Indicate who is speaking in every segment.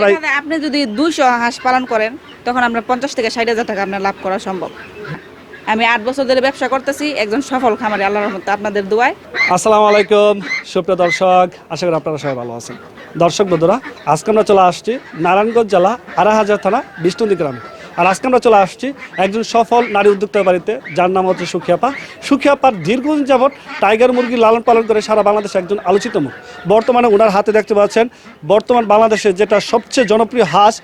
Speaker 1: আপনি যদি দুইশো হাঁস পালন করেন তখন আমরা পঞ্চাশ থেকে ষাট হাজার টাকা আপনার লাভ করা সম্ভব। আমি আট বছর ধরে ব্যবসা করতেছি একজন সফল খামারি আল্লাহ রহমতে আপনাদের দোয়ায়।
Speaker 2: আসসালামু আলাইকুম সুপ্রিয় দর্শক আশা করি আপনারা সবাই ভালো আছেন। দর্শক বন্ধুরা আজকে আমরা চলে আসছি নারায়ণগঞ্জ জেলা আড়াহাজার থানা বিষ্ণুদি গ্রামে। আর আজকে আমরা চলে আসছি একজন সফল নারী উদ্যোক্তার বাড়িতে, যার নাম হচ্ছে সুখিয়াপা সুখিয়াপার দীর্ঘদিন যাবৎ টাইগার মুরগি লালন পালন করে সারা বাংলাদেশে একজন আলোচিত মুখ। বর্তমানে ওনার হাতে দেখতে পাচ্ছেন, বর্তমান বাংলাদেশে যেটা সবচেয়ে জনপ্রিয় হাঁস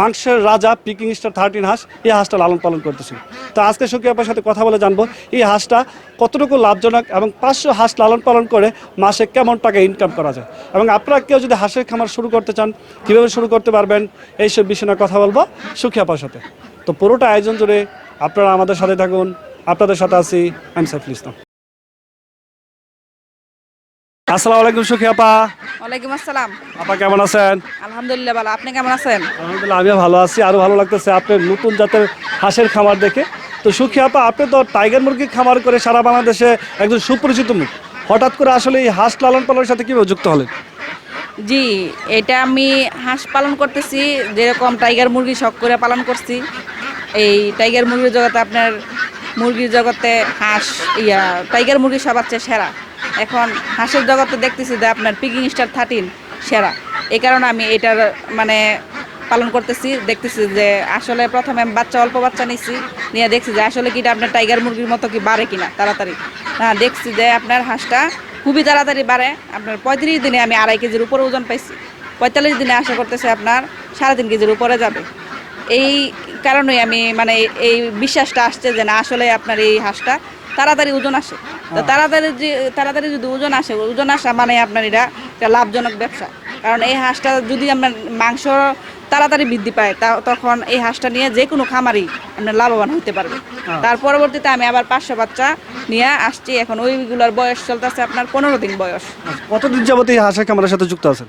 Speaker 2: মাংসের রাজা পিকিং স্টার থার্টিন হাঁস, এই হাঁসটা লালন পালন করতেছে। তো আজকে সুখী আপার সাথে কথা বলে জানব, এই হাঁসটা কতটুকু লাভজনক এবং পাঁচশো হাঁস লালন পালন করে মাসে কেমন টাকা ইনকাম করা যায়? এবং আপনারা কেউ যদি হাঁসের খামার শুরু করতে চান, কীভাবে শুরু করতে পারবেন, এইসব বিষয়ে কথা বলব সুখী আপার সাথে। তো পুরোটা আয়োজন জুড়ে আপনারা আমাদের সাথে থাকুন। আপনাদের সাথে আছি আমি সাইফুল ইসলাম আসসালামু আলাইকুম সুখী আপা।
Speaker 1: ওয়ালাইকুম আসসালাম।
Speaker 2: আপা কেমন আছেন?
Speaker 1: আলহামদুলিল্লাহ ভালো। আপনি কেমন আছেন?
Speaker 2: আলহামদুলিল্লাহ আমিও ভালো আছি। আরও ভালো লাগতেছে আপনার নতুন জাতের হাঁসের খামার দেখে। তো সুখী আপা আপনি তো টাইগার মুরগির খামার করে সারা বাংলাদেশে একজন সুপরিচিত মুখ। হঠাৎ করে আসলে এই হাঁস লালন পালনের সাথে কীভাবে যুক্ত হলেন?
Speaker 1: জি এটা আমি হাঁস পালন করতেছি যেরকম টাইগার মুরগি শখ করে পালন করছি। এই টাইগার মুরগির জগতে আপনার মুরগির জগতে হাঁস ইয়া টাইগার মুরগি সবার চেয়ে সেরা। এখন হাঁসের জগতে দেখতেছি যে আপনার পিকিং স্টার থার্টিন সেরা। এই কারণে আমি এটার মানে পালন করতেছি, দেখতেছি যে আসলে প্রথমে বাচ্চা, অল্প বাচ্চা নিচ্ছি নিয়ে দেখছি যে আসলে কি এটা আপনার টাইগার মুরগির মতো কি বাড়ে কিনা, তাড়াতাড়ি। হ্যাঁ দেখছি যে আপনার হাঁসটা খুবই তাড়াতাড়ি বাড়ে। আপনার পঁয়ত্রিশ দিনে আমি আড়াই কেজির উপরে ওজন পাইছি। পঁয়তাল্লিশ দিনে আশা করতেছে আপনার সাড়ে তিন কেজির উপরে যাবে। এই কারণেই আমি মানে এই বিশ্বাসটা আসছে যে না আসলে আপনার এই হাঁসটা তাড়াতাড়ি ওজন আসে। তো তাড়াতাড়ি যে তাড়াতাড়ি যদি ওজন আসে ওজন আসা মানে আপনার এটা একটা লাভজনক ব্যবসা। কারণ এই হাঁসটা যদি আপনার মাংস তাড়াতাড়ি বৃদ্ধি পায় তা তখন এই হাঁসটা নিয়ে যে কোনো খামারই আপনার লাভবান হতে পারবে। তার পরবর্তীতে আমি আবার পাঁচশো বাচ্চা নিয়ে আসছি। এখন ওইগুলোর বয়স চলতেছে আপনার পনেরো দিন বয়স।
Speaker 2: কতদিন যাবত এই হাঁসের খামারের সাথে যুক্ত আছেন?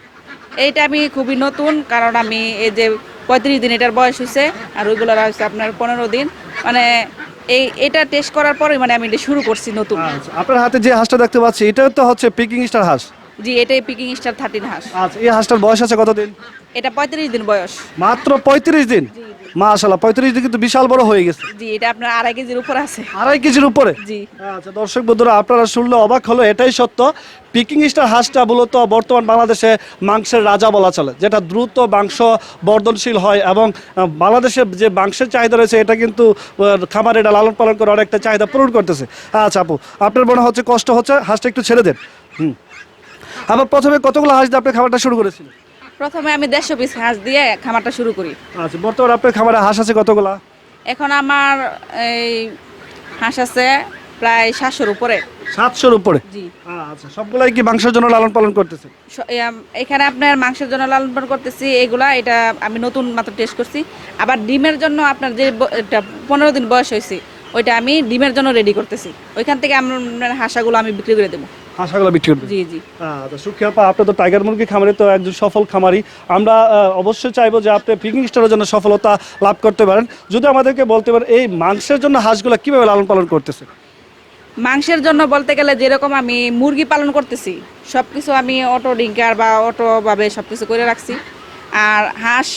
Speaker 1: এইটা আমি খুবই নতুন কারণ আমি এই যে পঁয়ত্রিশ দিন এটার বয়স হয়েছে আর ওইগুলোর হচ্ছে আপনার পনেরো দিন। মানে এই এটা টেস্ট করার পরে মানে আমি এটা শুরু করছি নতুন।
Speaker 2: আচ্ছা আপনার হাতে যে হাঁসটা দেখতে পাচ্ছি এটা তো হচ্ছে পিকিং স্টার হাঁস।
Speaker 1: জি এটাই পিকিং স্টার থার্টিন হাঁস।
Speaker 2: আচ্ছা এই হাঁসটার বয়স আছে কতদিন?
Speaker 1: এটা পঁয়ত্রিশ দিন বয়স।
Speaker 2: মাত্র পঁয়ত্রিশ দিন? মাশাল্লাহ পঁয়ত্রিশ দিন কিন্তু বিশাল বড় হয়ে গেছে।
Speaker 1: জি এটা আপনার আড়াই কেজির উপর আছে।
Speaker 2: আড়াই কেজির উপরে?
Speaker 1: জি।
Speaker 2: আচ্ছা দর্শক বন্ধুরা আপনারা শুনলে অবাক হলো এটাই সত্য। পিকিং স্টার হাঁসটা মূলত বর্তমান বাংলাদেশে মাংসের রাজা বলা চলে যেটা দ্রুত মাংস বর্ধনশীল হয় এবং বাংলাদেশে যে মাংসের চাহিদা রয়েছে এটা কিন্তু খামারে এটা লালন পালন করে অনেকটা চাহিদা পূরণ করতেছে। আচ্ছা আপু আপনার মনে হচ্ছে কষ্ট হচ্ছে? হাঁসটা একটু ছেড়ে দেন। হুম। আবার প্রথমে কতগুলো হাঁস দিয়ে আপনি খাবারটা শুরু করেছিলেন?
Speaker 1: প্রথমে আমি দেড়শো পিস হাঁস দিয়ে খামারটা শুরু করি।
Speaker 2: আচ্ছা বর্তমানে আপনার খামারে হাঁস আছে কতগুলা?
Speaker 1: এখন আমার এই হাঁস আছে প্রায় সাতশোর উপরে।
Speaker 2: সাতশোর উপরে?
Speaker 1: জি।
Speaker 2: আচ্ছা সবগুলাই কি মাংসের জন্য লালন পালন করতেছে?
Speaker 1: এখানে আপনার মাংসের জন্য লালন পালন করতেছি এগুলা এটা আমি নতুন মাত্র টেস্ট করছি। আবার ডিমের জন্য আপনার যে পনেরো দিন বয়স হয়েছে ওইটা আমি ডিমের জন্য রেডি করতেছি। ওইখান থেকে আমার হাঁসাগুলো আমি বিক্রি করে দেবো।
Speaker 2: হাঁসগুলো বিক্রি করবে।
Speaker 1: জি জি।
Speaker 2: আচ্ছা সুখিয়া আপা আপনি তো টাইগার মুরগি খামারে তো একজন সফল খামারি। আমরা অবশ্যই চাইব যে আপনি পিকিং স্টারের জন্য সফলতা লাভ করতে পারেন। যদি আমাদেরকে বলতে পারেন এই মাংসের জন্য হাঁসগুলো কীভাবে লালন পালন করতেছে?
Speaker 1: মাংসের জন্য বলতে গেলে যেরকম আমি মুরগি পালন করতেছি সব কিছু আমি অটো ডিঙ্কার বা অটোভাবে সব কিছু করে রাখছি। আর হাঁস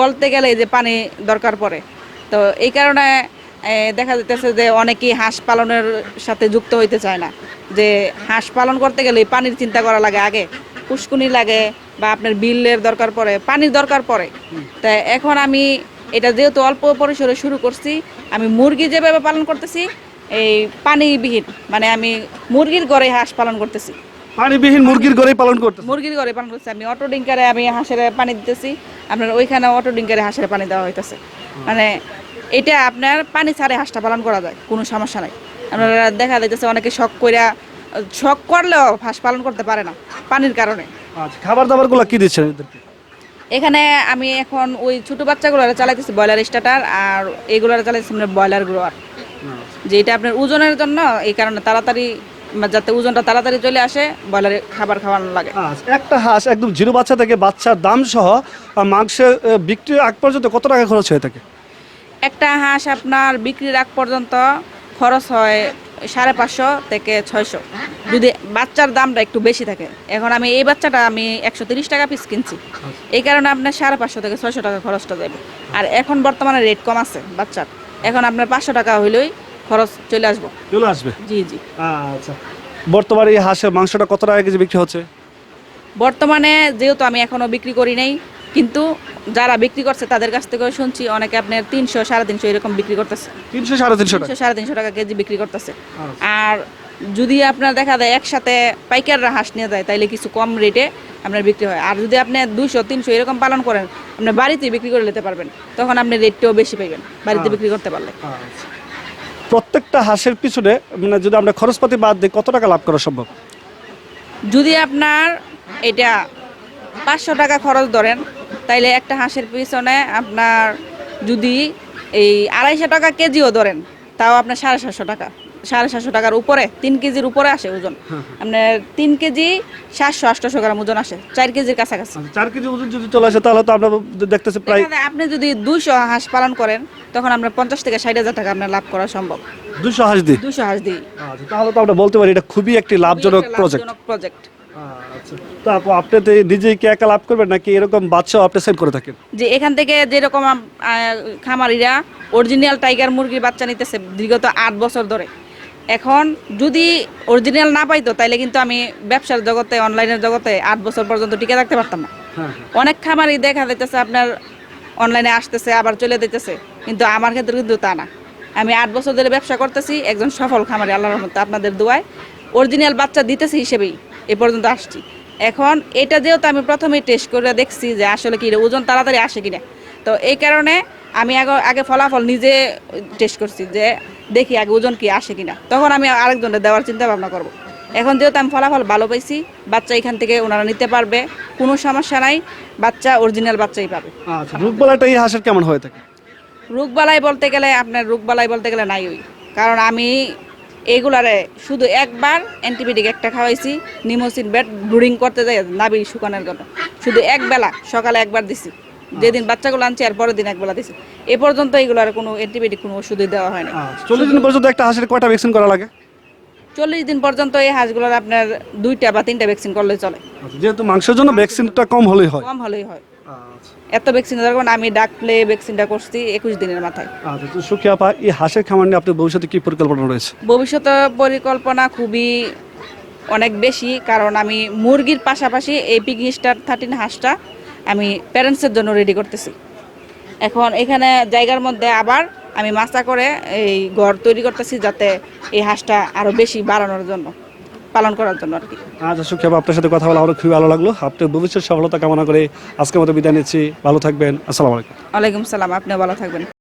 Speaker 1: বলতে গেলে যে পানি দরকার পড়ে। তো এই কারণে দেখা যাইতেছে যে অনেকেই হাঁস পালনের সাথে যুক্ত হইতে চায় না। যে হাঁস পালন করতে গেলে পানির চিন্তা করা লাগে আগে পুষ্কুনি লাগে বা আপনার বিলের দরকার পড়ে পানির দরকার পড়ে। তা এখন আমি এটা যেহেতু অল্প পরিসরে শুরু করছি আমি মুরগি যেভাবে পালন করতেছি এই পানিবিহীন মানে আমি মুরগির ঘরে হাঁস পালন করতেছি।
Speaker 2: পানিবিহীন মুরগির ঘরেই পালন করতেছে
Speaker 1: মুরগির ঘরে পালন করতেছি আমি। অটো ডিঙ্কারে আমি হাঁসের পানি দিতেছি। আপনার ওইখানে অটো ডিঙ্কারে হাঁসের পানি দেওয়া হইতেছে। মানে এটা আপনার পানি ছাড়ে হাঁসটা পালন করা যায় কোনো সমস্যা নাই। আপনারা দেখা যাইতেছে অনেকে শখ কইরা শখ করলেও হাঁস পালন করতে পারে না পানির কারণে।
Speaker 2: আচ্ছা খাবার দাবারগুলো কি দিচ্ছেন
Speaker 1: এখানে আমি এখন ওই ছোট বাচ্চাগুলো চালাইতেছি ব্রয়লার স্টার্টার আর এগুলো চালাইতেছি ব্রয়লার গ্রোয়ার। যে এটা আপনার ওজনের জন্য এই কারণে তাড়াতাড়ি যাতে ওজনটা তাড়াতাড়ি চলে আসে ব্রয়লারে খাবার খাওয়ানো লাগে।
Speaker 2: একটা হাঁস একদম জিরো বাচ্চা থেকে বাচ্চার দাম সহ মাংসের বিক্রির আগ পর্যন্ত কত টাকা খরচ হয়ে থাকে
Speaker 1: একটা হাঁস আপনার বিক্রির আগ পর্যন্ত খরচ হয় সাড়ে পাঁচশো থেকে ছয়শো। যদি বাচ্চার দামটা একটু বেশি থাকে। এখন আমি এই বাচ্চাটা আমি একশো তিরিশ টাকা পিস কিনছি। এই কারণে আপনার সাড়ে পাঁচশো থেকে ছয়শো টাকা খরচটা যাবে আর এখন বর্তমানে রেট কম আছে বাচ্চার। এখন আপনার পাঁচশো টাকা হইলেই খরচ চলে আসব।
Speaker 2: চলে আসবে?
Speaker 1: জি জি।
Speaker 2: আচ্ছা। বর্তমানে এই হাঁসের মাংসটা কত টাকা কেজি বিক্রি হচ্ছে?
Speaker 1: বর্তমানে যেহেতু আমি এখনও বিক্রি করি নাই কিন্তু যারা বিক্রি করছে তাদের কাছ থেকে শুনছি অনেকে আপনার তিনশো সাড়ে তিনশো এরকম বিক্রি করতেছে।
Speaker 2: তিনশো সাড়ে তিনশো
Speaker 1: তিনশো সাড়ে তিনশো টাকা কেজি বিক্রি করতেছে।
Speaker 2: আচ্ছা।
Speaker 1: আর যদি আপনার দেখা যায় একসাথে পাইকাররা হাঁস নিয়ে যায় তাইলে কিছু কম রেটে আপনার বিক্রি হয়। আর যদি আপনি দুশো তিনশো এরকম পালন করেন আপনি বাড়িতে বিক্রি করে নিতে পারবেন। তখন আপনি রেটটাও বেশি পাইবেন বাড়িতে
Speaker 2: আচ্ছা।
Speaker 1: বিক্রি করতে পারলে।
Speaker 2: আচ্ছা। প্রত্যেকটা হাঁসের পিছনে মানে যদি আমরা খরচপাতি বাদ দিই, কত টাকা লাভ করা সম্ভব?
Speaker 1: যদি আপনার এটা পাঁচশো টাকা খরচ ধরেন, তাইলে একটা হাঁসের পিছনে আপনার যদি এই আড়াইশো টাকা কেজিও ধরেন, তাও আপনার সাড়ে সাতশো টাকা। সাড়ে সাতশো টাকার উপরে তিন কেজির উপরে আসে ওজন। আপনার তিন কেজি সাতশো আটশো গ্রাম ওজন আসে চার কেজির কাছাকাছি।
Speaker 2: আচ্ছা, চার কেজি ওজন যদি চলে আসে তাহলে তো আমরা দেখতেছি প্রায়
Speaker 1: আপনি যদি দুইশো হাঁস পালন করেন তখন আপনার পঞ্চাশ থেকে ষাট হাজার টাকা আপনার লাভ করা সম্ভব।
Speaker 2: দুশো হাঁস দিই
Speaker 1: দুশো হাঁস দিই
Speaker 2: আচ্ছা, তাহলে তো আমরা বলতে পারি এটা খুবই একটি লাভজনক প্রজেক্ট
Speaker 1: প্রজেক্ট
Speaker 2: আচ্ছা তো আপু আপনি তো নিজেই কি একা লাভ করবেন নাকি এরকম বাচ্চাও আপনি সেল করে থাকেন?
Speaker 1: যে এখান থেকে যেরকম খামারিরা অরিজিনাল টাইগার মুরগির বাচ্চা নিতেছে বিগত আট বছর ধরে। এখন যদি অরিজিনাল না পাইতো তাইলে কিন্তু আমি ব্যবসার জগতে অনলাইনের জগতে আট বছর পর্যন্ত টিকে থাকতে পারতাম না।
Speaker 2: হ্যাঁ
Speaker 1: অনেক খামারই দেখা যাইতেছে আপনার অনলাইনে আসতেছে আবার চলে দিতেছে কিন্তু আমার ক্ষেত্রে কিন্তু তা না। আমি আট বছর ধরে ব্যবসা করতেছি একজন সফল খামারি আল্লাহর রহমতে আপনাদের দোয়ায়। অরিজিনাল বাচ্চা দিতেছি হিসেবেই এ পর্যন্ত আসছি। এখন এটা যেহেতু আমি প্রথমেই টেস্ট করে দেখছি যে আসলে কি ওজন তাড়াতাড়ি আসে কিনা। তো এই কারণে আমি আগে আগে ফলাফল নিজে টেস্ট করছি যে দেখি আগে ওজন কি আসে কিনা। তখন আমি আরেকজনের দেওয়ার চিন্তা ভাবনা করব। এখন যেহেতু আমি ফলাফল ভালো পাইছি বাচ্চা এখান থেকে ওনারা নিতে পারবে কোনো সমস্যা নাই বাচ্চা অরিজিনাল বাচ্চাই পাবে।
Speaker 2: আচ্ছা রোগবালাটা এই হাঁসের কেমন হয়ে থাকে?
Speaker 1: রোগবালাই বলতে গেলে আপনার রোগবালাই বলতে গেলে নাই ওই। কারণ আমি এগুলারে শুধু একবার অ্যান্টিবায়োটিক একটা খাওয়াইছি নিমোসিন বেড ব্রুডিং করতে যাই নাবি শুকানোর জন্য। শুধু এক বেলা সকালে একবার দিছি। যেদিন বাচ্চাগুলো আনছি আর পরের দিন একবেলা দিছি। এ পর্যন্ত এগুলো আর কোনো অ্যান্টিবায়োটিক কোনো ওষুধই দেওয়া হয় না
Speaker 2: আচ্ছা, চল্লিশ দিন পর্যন্ত একটা হাঁসের কয়টা ভ্যাকসিন করা লাগে?
Speaker 1: চল্লিশ দিন পর্যন্ত এই হাঁসগুলোর আপনার দুইটা বা তিনটা ভ্যাকসিন করলে চলে।
Speaker 2: আচ্ছা, যেহেতু মাংসের জন্য ভ্যাকসিনটা কম হলেই হয়।
Speaker 1: কম হলেই হয়।
Speaker 2: আচ্ছা।
Speaker 1: এত ভ্যাকসিন দরকার না, আমি ডাক প্লে ভ্যাকসিনটা করছি একুশ দিনের মাথায়।
Speaker 2: আচ্ছা তো সুখিয়া আপা এই হাঁসের খামার নিয়ে আপনার ভবিষ্যতে কি পরিকল্পনা রয়েছে?
Speaker 1: ভবিষ্যৎ পরিকল্পনা খুবই অনেক বেশি কারণ আমি মুরগির পাশাপাশি এই পিগ স্টার থার্টিন হাঁসটা আমি প্যারেন্টসের জন্য রেডি করতেছি। এখন এখানে জায়গার মধ্যে আবার আমি মাস্তা করে এই ঘর তৈরি করতেছি যাতে এই হাঁসটা আরও বেশি বাড়ানোর জন্য পালন করার জন্য আর কি।
Speaker 2: আচ্ছা সুখিয়া আপা আপনার সাথে কথা বলা আমার খুবই ভালো লাগল। আপনার ভবিষ্যৎ সফলতা কামনা করে আজকে মতো বিদায় নিচ্ছি। ভালো থাকবেন। আসসালামু আলাইকুম।
Speaker 1: ওয়ালাইকুম সালাম আপনিও ভালো থাকবেন।